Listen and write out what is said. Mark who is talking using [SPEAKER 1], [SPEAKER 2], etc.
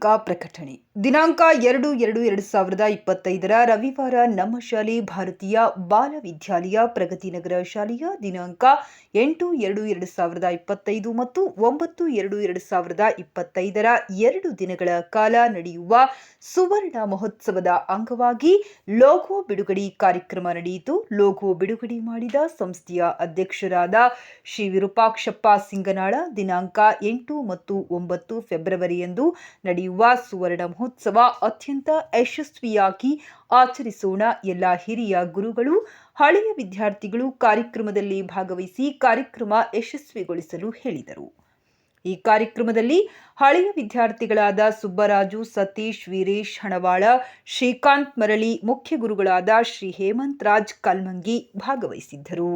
[SPEAKER 1] ಪತ್ರಿಕಾ ಪ್ರಕಟಣೆ. ದಿನಾಂಕ ಎರಡು ಎರಡು ಎರಡು ಸಾವಿರದ ಇಪ್ಪತ್ತೈದರ ರವಿವಾರ ನಮ್ಮ ಶಾಲೆ ಭಾರತೀಯ ಬಾಲ ವಿದ್ಯಾಲಯ ಪ್ರಗತಿನಗರ ಶಾಲೆಯ ದಿನಾಂಕ ಎಂಟು ಎರಡು ಎರಡು ಸಾವಿರದ ಇಪ್ಪತ್ತೈದು ಮತ್ತು ಒಂಬತ್ತು ಎರಡು ಎರಡು ಸಾವಿರದ ಇಪ್ಪತ್ತೈದರ ಎರಡು ದಿನಗಳ ಕಾಲ ನಡೆಯುವ ಸುವರ್ಣ ಮಹೋತ್ಸವದ ಅಂಗವಾಗಿ ಲೋಗೋ ಬಿಡುಗಡೆ ಕಾರ್ಯಕ್ರಮ ನಡೆಯಿತು. ಲೋಗೋ ಬಿಡುಗಡೆ ಮಾಡಿದ ಸಂಸ್ಥೆಯ ಅಧ್ಯಕ್ಷರಾದ ಶ್ರೀ ವಿರೂಪಾಕ್ಷಪ್ಪ ಸಿಂಗನಾಳ, ದಿನಾಂಕ ಎಂಟು ಮತ್ತು ಒಂಬತ್ತು ಫೆಬ್ರವರಿಯಂದು ನಡೆಯುವ ಸುವರ್ಣ ಮಹೋತ್ಸವ ಅತ್ಯಂತ ಯಶಸ್ವಿಯಾಗಿ ಆಚರಿಸೋಣ. ಎಲ್ಲ ಹಿರಿಯ ಗುರುಗಳು, ಹಳೆಯ ವಿದ್ಯಾರ್ಥಿಗಳು ಕಾರ್ಯಕ್ರಮದಲ್ಲಿ ಭಾಗವಹಿಸಿ ಕಾರ್ಯಕ್ರಮ ಯಶಸ್ವಿಗೊಳಿಸಲು ಹೇಳಿದರು. ಈ ಕಾರ್ಯಕ್ರಮದಲ್ಲಿ ಹಳೆಯ ವಿದ್ಯಾರ್ಥಿಗಳಾದ ಸುಬ್ಬರಾಜು, ಸತೀಶ್, ವೀರೇಶ್, ಹಣವಾಳ, ಶ್ರೀಕಾಂತ್ ಮರಳಿ, ಮುಖ್ಯ ಗುರುಗಳಾದ ಶ್ರೀ ಹೇಮಂತ್ ರಾಜ್, ಕಲ್ಮಂಗಿ ಭಾಗವಹಿಸಿದ್ದರು.